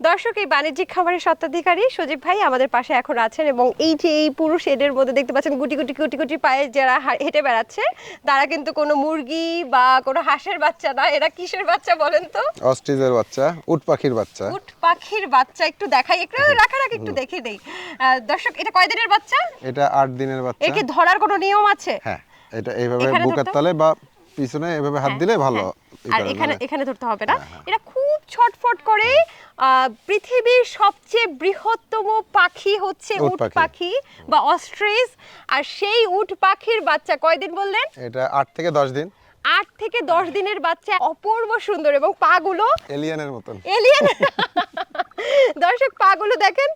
দর্শক এই বাণিজ্যিক খামারের স্বত্বাধিকারী সজীব ভাই আমাদের পাশে এখন আছেন এবং এই যে এই পুরুষ এদের মধ্যে দেখতে পাচ্ছেন গুটি গুটি গুটি গুটি পায়ে যারা হেঁটে বেড়াচ্ছে তারা কিন্তু কোনো মুরগি বা কোনো হাঁসের বাচ্চা না। এরা কিসের বাচ্চা বলেন তো? অস্ট্রিজের বাচ্চা উট পাখির বাচ্চা। উট পাখির বাচ্চা একটু দেখাই একটু রাখা রাখ একটু দেখে দেই। দর্শক এটা কয় দিনের বাচ্চা? এটা আট দিনের বাচ্চা। একে ধরার কোনো নিয়ম আছে? হ্যাঁ এটা এইভাবে বুকের তলে বা পিছনে এভাবে হাত দিলে ভালো আর এখানে মানে- এখানে ধরতে হবে না। এটা খুব ছটফট করে। পৃথিবীর সবচেয়ে বৃহত্তম পাখি হচ্ছে উট পাখি। বা অস্ট্রিচ আর সেই উট পাখির বাচ্চা কয়দিন বললেন? এটা আট থেকে দশ দিন। আট থেকে দশ দিনের বাচ্চা। অপূর্ব সুন্দর এবং পাগুলো এলিয়ানের মতন। এলিয়েন দর্শক পাগুলো দেখেন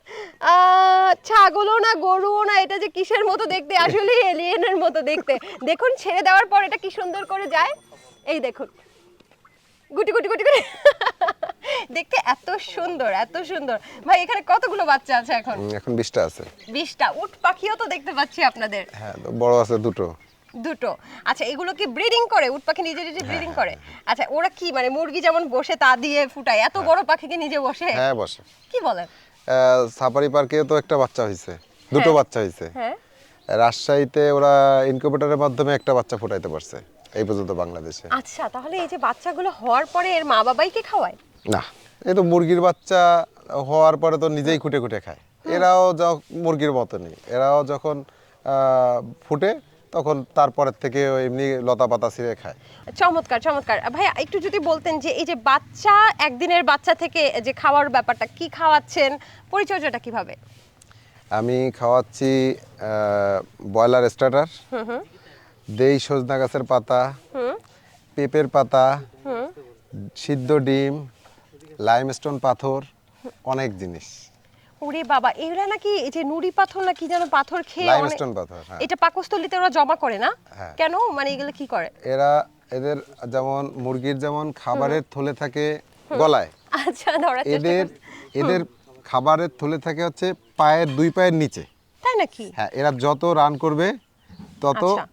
ছাগলও না গরুও না এটা যে কিসের মতো দেখতে? আসলে এলিয়েনের মতো দেখতে। দেখুন ছেড়ে দেওয়ার পর এটা কি সুন্দর করে যায়। এই দেখুন। গুটি গুটি গুটি গুটি। দেখতে এত সুন্দর এত সুন্দর। ভাই এখানে কতগুলো বাচ্চা আছে এখন? এখন বিশটা আছে। বিশটা। উট পাখিও তো দেখতে পাচ্ছি আপনাদের। হ্যাঁ বড় আছে দুটো। দুটো। আচ্ছা এগুলো কি ব্রিডিং করে? উট পাখি নিজে নিজে ব্রিডিং করে? আচ্ছা ওরা কি মানে মুরগি যেমন বসে তা দিয়ে ফুটায় এত বড় পাখিকে নিজে বসে? হ্যাঁ বসে। কি বলেন? সাফারি পার্কে তো একটা বাচ্চা হয়েছে দুটো হ্যাঁ। বাচ্চা হয়েছে হ্যাঁ। রাজশাহীতে ওরা ইনকিউবেটরের মাধ্যমে একটা বাচ্চা ফুটাইতে পারছে এই পর্যন্ত বাংলাদেশে। আচ্ছা তাহলে এই যে বাচ্চাগুলো হওয়ার পরে এর মা বাবাই কি খাওয়ায়? না এই তো মুরগির বাচ্চা হওয়ার পরে তো নিজেই খুঁটে খুঁটে খায়। এরাও য- মুরগির মতনই এরাও যখন আহ, ফুটে তখন তারপরের থেকে এমনি লতা পাতা ছিঁড়ে খায়। চমৎকার চমৎকার। ভাইয়া একটু যদি বলতেন যে এই যে বাচ্চা একদিনের বাচ্চা থেকে যে খাওয়ার ব্যাপারটা কি খাওয়াচ্ছেন? পরিচর্যাটা কীভাবে? আমি খাওয়াচ্ছি ব্রয়লার স্টার্টার দেই সজনা গাছের পাতা পেঁপের পাতা সিদ্ধ ডিম লাইমস্টোন পাথর অনেক জিনিস। ওরে বাবা এগুলা নাকি এই যে নুড়ি পাথর না কি যেন পাথর খেয়ে লাইমস্টোন পাথর হ্যাঁ। এটা পাকস্থলিতে ওরা জমা করে না? হ্যাঁ। কেন? মানে এগুলো কি করে? এরা এদের যেমন মুরগির যেমন খাবারের থলে থাকে গলায়। আচ্ছা চেষ্টা এদের এদের খাবারের থলে থাকে হচ্ছে পায়ের দুই পায়ের নিচে। তাই নাকি? হ্যাঁ এরা যত রান করবে তত আচ্ছা।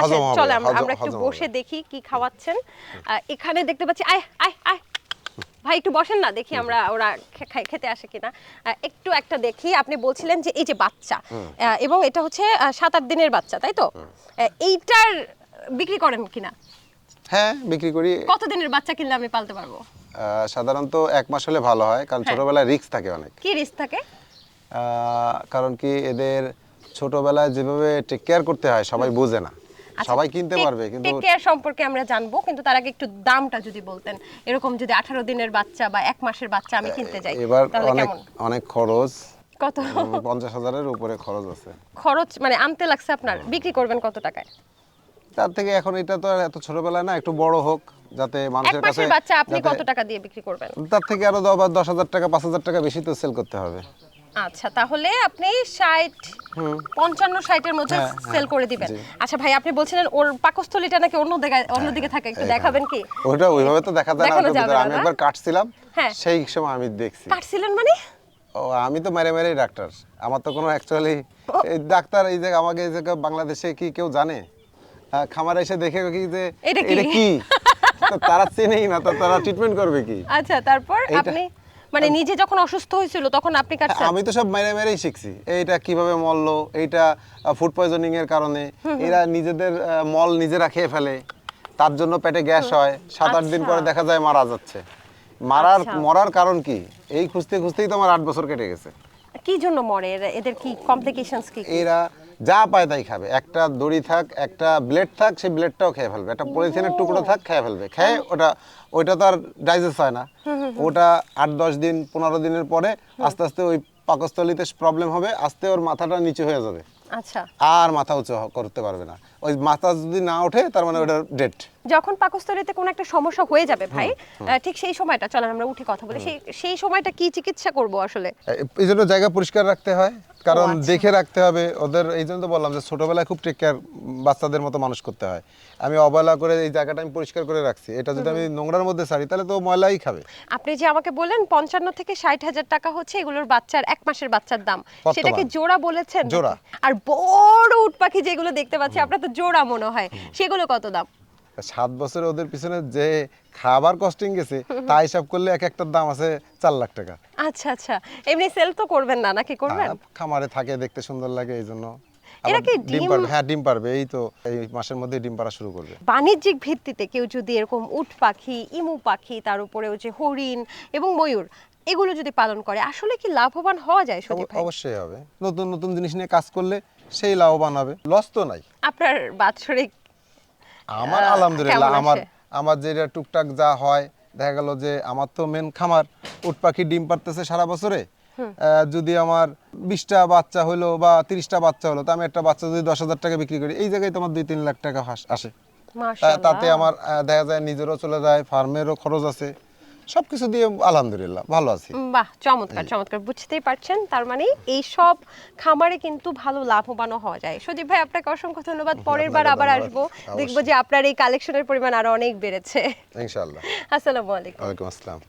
হবে চলে আমরা একটু বসে দেখি কি খাওয়াচ্ছেন। এখানে দেখতে পাচ্ছি আয় আয় আয়। ভাই একটু বসেন না দেখি আমরা ওরা খেতে আসে কিনা। একটু একটা দেখি আপনি বলছিলেন যে এই যে বাচ্চা এবং এটা হচ্ছে সাত আট দিনের বাচ্চা তাই তো? এইটার বিক্রি করেন কিনা? হ্যাঁ বিক্রি করি। কত দিনের বাচ্চা কিনলে আমি পালতে পারব? সাধারণত এক মাস হলে ভালো হয় কারণ হ্যাঁ। ছোটবেলায় রিস্ক থাকে অনেক। কি রিস্ক থাকে? কারণ কি এদের ছোটবেলায় যেভাবে টেক কেয়ার করতে হয় সবাই বোঝে না। সবাই কিনতে পারবে কিন্তু টেক কেয়ার সম্পর্কে আমরা জানব কিন্তু তার আগে একটু দামটা যদি বলতেন। এরকম যদি আঠারো দিনের বাচ্চা বা এক মাসের বাচ্চা আমি কিনতে যাই এবার তাহলে অনেক কেমন? অনেক খরচ। কত? উম, পঞ্চাশ হাজারের উপরে খরচ আছে। খরচ মানে আনতে লাগছে আপনার বিক্রি করবেন কত টাকায়? তার থেকে এখন এটা তো আর এত ছোটবেলায় না একটু বড় হোক যাতে এক মানুষের কাছে মাসের বাচ্চা আপনি কত টাকা দিয়ে বিক্রি করবেন? তার থেকে আরও দশ বা দশ হাজার টাকা পাঁচ হাজার টাকা বেশি তো সেল করতে হবে। আচ্ছা তাহলে আপনি ষাট পঞ্চান্ন ষাটের মধ্যে হ্যাঁ, হ্যাঁ, সেল করে দিবেন। আচ্ছা ভাই আপনি বলছিলেন ওর পাকস্থলীটা নাকি অন্য দিকে অন্যদিকে থাকে একটু দেখাবেন কি? ওইটা ওইভাবে তো দেখা যায় না আমি একবার কাটছিলাম হ্যাঁ। সেই সময় আমি দেখছি। কাটছিলেন মানে? ও আমি তো মেরে মেরেই ডাক্তার। আমার তো কোনো অ্যাকচুয়ালি এই ডাক্তার এই যে আমাকে এই জায়গা বাংলাদেশে কি কেউ জানে? খামারে এসে দেখে কি যে এটা কি? তারা চেনেই না তো তারা ট্রিটমেন্ট করবে কি? আচ্ছা তারপর আপনি মানে নিজে যখন অসুস্থ হয়েছিল তখন আপনি কাটছেন আমি তো সব মেরে মেরেই শিখছি। এইটা কীভাবে মরলো এইটা ফুড পয়জনিং এর কারণে। এরা নিজেদের মল নিজেরা খেয়ে ফেলে। তার জন্য পেটে গ্যাস হয় সাত আট দিন আচ্ছা। পরে দেখা যায় মারা যাচ্ছে। মারার আচ্ছা। মরার কারণ কি? এই খুঁজতে খুঁজতেই তো আমার আট বছর কেটে গেছে। কি জন্য মরে? এদের কি কমপ্লিকেশনস কি? এরা যা পায় তাই খাবে। একটা দড়ি থাক একটা ব্লেড থাক সেই ব্লেডটাও খেয়ে ফেলবে। একটা পলিথিনের টুকরো থাক খেয়ে ফেলবে। খেয়ে ওটা ওইটা তো আর ডাইজেস্ট হয় না। ওটা আট দশ দিন পনেরো দিনের পরে আস্তে আস্তে ওই পাকস্থলিতে প্রবলেম হবে আস্তে ওর মাথাটা নিচে হয়ে যাবে। আচ্ছা। আর মাথা উঁচু করতে পারবে না। ওই মাথা যদি না ওঠে তার মানে ওটা ডেট যখন পাকস্থলীতে কোনো একটা সমস্যা হয়ে যাবে ভাই ঠিক সেই সময়টা চলেন আমরা উঠে কথা বলি। সেই সেই সময়টা কি চিকিৎসা করব আসলে? এই জন্য জায়গা পরিষ্কার রাখতে হয় কারণ আচ্ছা। দেখে রাখতে হবে। ওদের এই জন্য তো বললাম যে ছোটবেলায় খুব টেক কেয়ার বাচ্চাদের মতো মানুষ করতে হয়। আমি অবহেলা করে এই জায়গাটা আমি পরিষ্কার করে রাখছি। এটা যদি আমি নোংরার মধ্যে ছাড়ি তাহলে তো ময়লাই খাবে। আপনি যে আমাকে বললেন পঞ্চান্ন থেকে ষাট হাজার টাকা হচ্ছে এগুলোর বাচ্চার এক মাসের বাচ্চার দাম। সেটাকে জোড়া বলেছেন? জোড়া। আর বড় উট পাখি যেগুলো দেখতে পাচ্ছি আপনার তো জোড়া মনে হয়। সেগুলো কত দাম? সাত বছরে ওদের পিছনে যে খাবার কস্টিং গেছে তা হিসাব করলে এক একটার দাম আছে চার লাখ টাকা। আচ্ছা আচ্ছা। এমনি সেল তো করবেন না নাকি করবেন? খামারে থাকে দেখতে সুন্দর লাগে এই জন্য এরা কি ডিম পারবে হ্যাঁ ডিম পারবে এই তো এই মাসের মধ্যে ডিম পাড়া শুরু করবে। বাণিজ্যিক ভিত্তিতে কেউ যদি এরকম উট পাখি ইমু পাখি তার উপরেও যে হরিণ এবং ময়ূর এগুলো যদি পালন করে আসলে কি লাভবান হওয়া যায় অব- অবশ্যই হবে। নতুন নতুন জিনিস নিয়ে কাজ করলে সেই লাভবান হবে। লস তো নাই। আপনার বাৎসরিক আমার আলহামদুলিল্লাহ আমার আমার যেটা টুকটাক যা হয় দেখা গেল যে আমার তো মেন খামার উট পাখি ডিম পারতেছে সারা বছরে। যদি আমার বিশটা বাচ্চা হলো বা তিরিশটা বাচ্চা হলো তো আমি একটা বাচ্চা যদি দশ হাজার টাকা বিক্রি করি এই জায়গায় তোমার দুই তিন লাখ টাকা আসে। তাতে আমার দেখা যায় নিজেরও চলে যায় ফার্মেরও খরচ আছে। সবকিছু দিয়ে আলহামদুলিল্লাহ ভালো আছি। বাহ চমৎকার চমৎকার। বুঝতেই পারছেন তার মানে এই সব খামারে কিন্তু ভালো লাভবান হওয়া যায়। সজীব ভাই আপনাকে অসংখ্য ধন্যবাদ। পরের বার আবার আসব। দেখব যে আপনার এই কালেকশনের পরিমাণ আরও অনেক বেড়েছে। ইনশাআল্লাহ। আসসালামু আলাইকুম। ওয়ালাইকুম আসসালাম।